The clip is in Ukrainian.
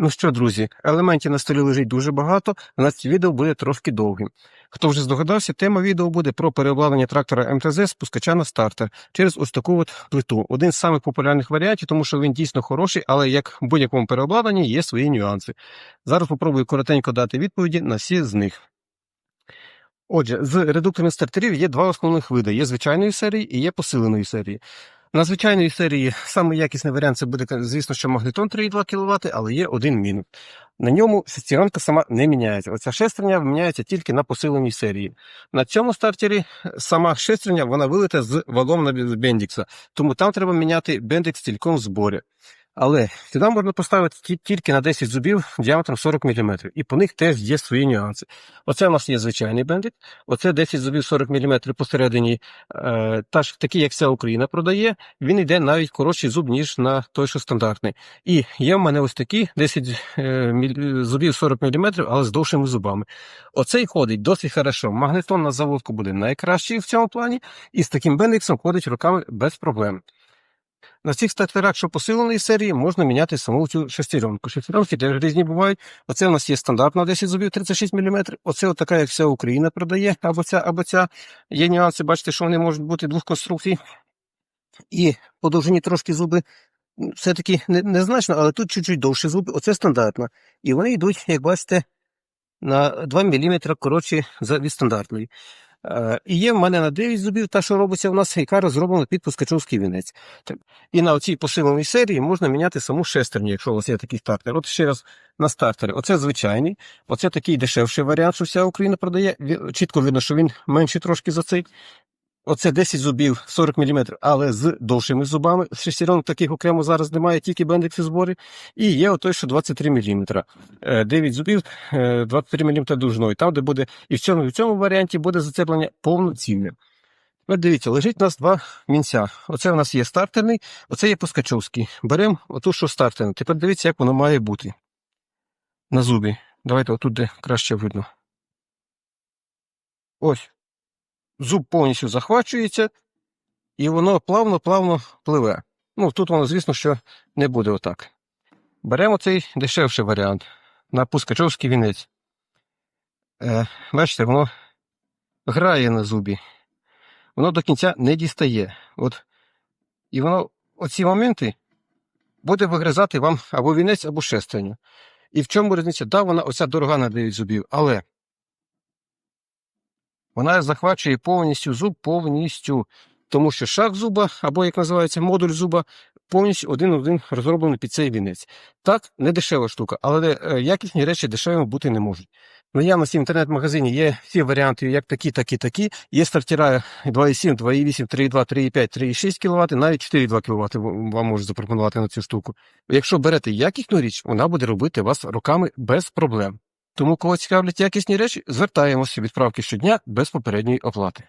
Ну що, друзі, елементів на столі лежить дуже багато, нас це відео буде трошки довгим. Хто вже здогадався, тема відео буде про переобладнання трактора МТЗ спускача на стартер через ось таку от плиту. Один з самих популярних варіантів, тому що він дійсно хороший, але як в будь-якому переобладнанні є свої нюанси. Зараз попробую коротенько дати відповіді на всі з них. Отже, з редукторних стартерів є два основних види: є звичайної серії і є посиленої серії. На звичайної серії самий якісний варіант це буде, звісно, що магнетон 3,2 кВт, але є один мінус. На ньому шестеренка сама не міняється. Оця шестерня міняється тільки на посиленій серії. На цьому стартері сама шестерня вона вилита з валом на бендікса, тому там треба міняти бендикс цілком в зборі. Але сюди можна поставити тільки на 10 зубів діаметром 40 мм, і по них теж є свої нюанси. Оце у нас є звичайний бендик, оце 10 зубів 40 мм посередині, е, такий, як вся Україна продає, він йде навіть коротший зуб, ніж на той, що стандартний. І є в мене ось такі 10 е, зубів 40 мм, але з довшими зубами. Оцей ходить досить хорошо. Магнетон на заводку буде найкращий в цьому плані, і з таким бендиксом ходить руками без проблем. На цих стартерах, що посиленої серії, можна міняти саму цю шестеренку. Шестеренки теж різні бувають. Оце у нас є стандартна 10 зубів 36 мм. Оце така, як вся Україна продає, або ця, або ця. Є нюанси, бачите, що вони можуть бути двох конструкцій. І по довжині трошки зуби все-таки не- незначно, але тут чуть-чуть довше зуби. Оце стандартна. І вони йдуть, як бачите, на 2 мм коротші від стандартної. Е, І є в мене на 9 зубів, та, що робиться у нас, яка розроблена під пускачовський вінець. І на цій посиленій серії можна міняти саму шестерню, якщо у вас є такий стартер. От ще раз на стартері. Оце звичайний, оце такий дешевший варіант, що вся Україна продає. Чітко видно, що він менший трошки за цей. Оце 10 зубів 40 мм, але з довшими зубами. Шестеренок таких окремо зараз немає, тільки бендикс у зборі. І є отой, що 23 мм. 9 зубів, е, 23 мм довжиною. Там, де буде, і в цьому, і в цьому варіанті буде зацеплення повноцінне. Тепер дивіться, лежить у нас два мінця. Оце у нас є стартерний, оце є пускачовський. Беремо оту, що стартерний. Тепер дивіться, як воно має бути. На зубі. Давайте отут, де краще видно. Ось. Зуб повністю захвачується, і воно плавно-плавно пливе. Ну, тут воно, звісно, що не буде отак. Беремо цей дешевший варіант на пускачовський вінець. Е, бачите, воно грає на зубі. Воно до кінця не дістає. От, і воно оці моменти буде вигризати вам або вінець, або шестерню. І в чому різниця? Да, вона оця дорога на 9 зубів, але вона захвачує повністю зуб, повністю. Тому що шаг зуба, або як називається модуль зуба, повністю один один розроблений під цей вінець. Так, не дешева штука, але е, якісні речі дешевими бути не можуть. Наявності в інтернет-магазині є всі варіанти, як такі, так і такі. Є стартера 2,7, 2,8, 3,2, 3,5, 3,6 кВт, навіть 4,2 кВт вам можуть запропонувати на цю штуку. Якщо берете якісну річ, вона буде робити вас руками без проблем. Тому, кого цікавлять якісні речі, звертаємося відправки щодня без попередньої оплати.